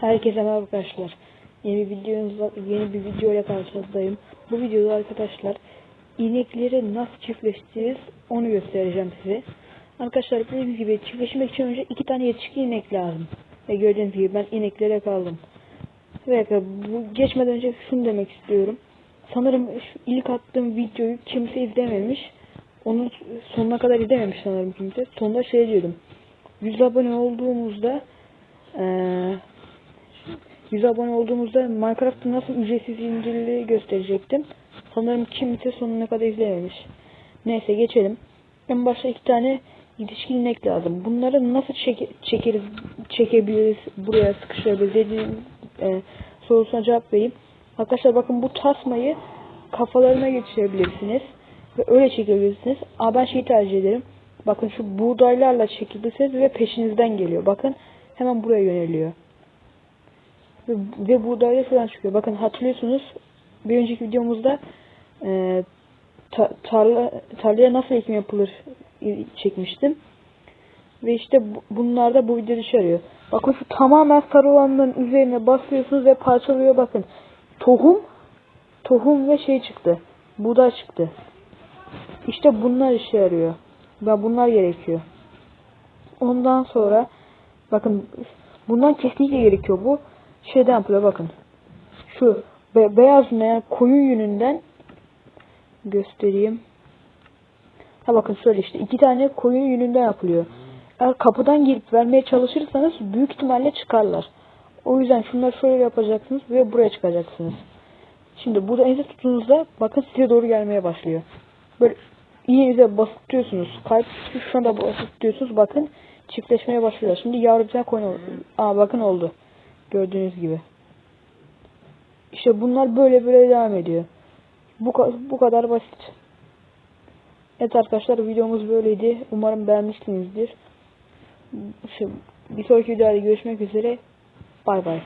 Herkese merhaba arkadaşlar. Yeni bir videonuzla yeni bir video ile karşınızdayım. Bu videoda arkadaşlar inekleri nasıl çiftleştiririz onu göstereceğim size. Arkadaşlar dediğim gibi çiftleşmek için önce iki tane yetişkin inek lazım. Ve gördüğünüz gibi ben ineklere kaldım. Ve bu geçmeden önce şunu demek istiyorum. Sanırım şu ilk attığım videoyu kimse izlememiş. Onun sonuna kadar izlememiş sanırım kimse. Sonunda şey diyordum. 100 abone olduğumuzda eee 100 abone olduğumuzda Minecraft'ı nasıl ücretsiz indirdiği gösterecektim. Sanırım kimse sonuna kadar izlememiş. Neyse geçelim. En başta iki tane yetişkin inek lazım. Bunları nasıl çeke, çekeriz, çekebiliriz, buraya sıkıştırabiliriz dediğim e, sorusuna cevap vereyim. Arkadaşlar bakın bu tasmayı kafalarına geçirebilirsiniz. Ve öyle çekebilirsiniz. Ama ben şeyi tercih ederim. Bakın şu buğdaylarla çekebilirsiniz ve peşinizden geliyor. Bakın hemen buraya yöneliyor. Ve, ve buğdaylar falan çıkıyor. Bakın hatırlıyorsunuz bir önceki videomuzda e, ta, tarla, tarlaya nasıl ekim yapılır çekmiştim. Ve işte bu, bunlar da bu videoda çıkarıyor. Bakın şu tamamen sarı olanların üzerine basıyorsunuz ve parçalıyor bakın. Tohum tohum ve şey çıktı. Buğday çıktı. İşte bunlar işe yarıyor. Ve bunlar gerekiyor. Ondan sonra bakın bundan kesinlikle gerekiyor bu. Şeyden yapılıyor bakın. Şu be beyaz yani koyu yününden göstereyim. Ha bakın şöyle işte iki tane koyu yününden yapılıyor. Eğer kapıdan girip vermeye çalışırsanız büyük ihtimalle çıkarlar. O yüzden şunları şöyle yapacaksınız ve buraya çıkacaksınız. Şimdi burada elinize tuttuğunuzda bakın size doğru gelmeye başlıyor. Böyle iğnenize basıp tutuyorsunuz. Kalp şu anda basıp tutuyorsunuz. Bakın çiftleşmeye başlıyor. Şimdi yavru tane koyun. Aa bakın oldu. Gördüğünüz gibi. İşte bunlar böyle böyle devam ediyor. Bu, bu kadar basit. Evet arkadaşlar videomuz böyleydi. Umarım beğenmişsinizdir. Şu, bir sonraki videoda görüşmek üzere. Bay bay.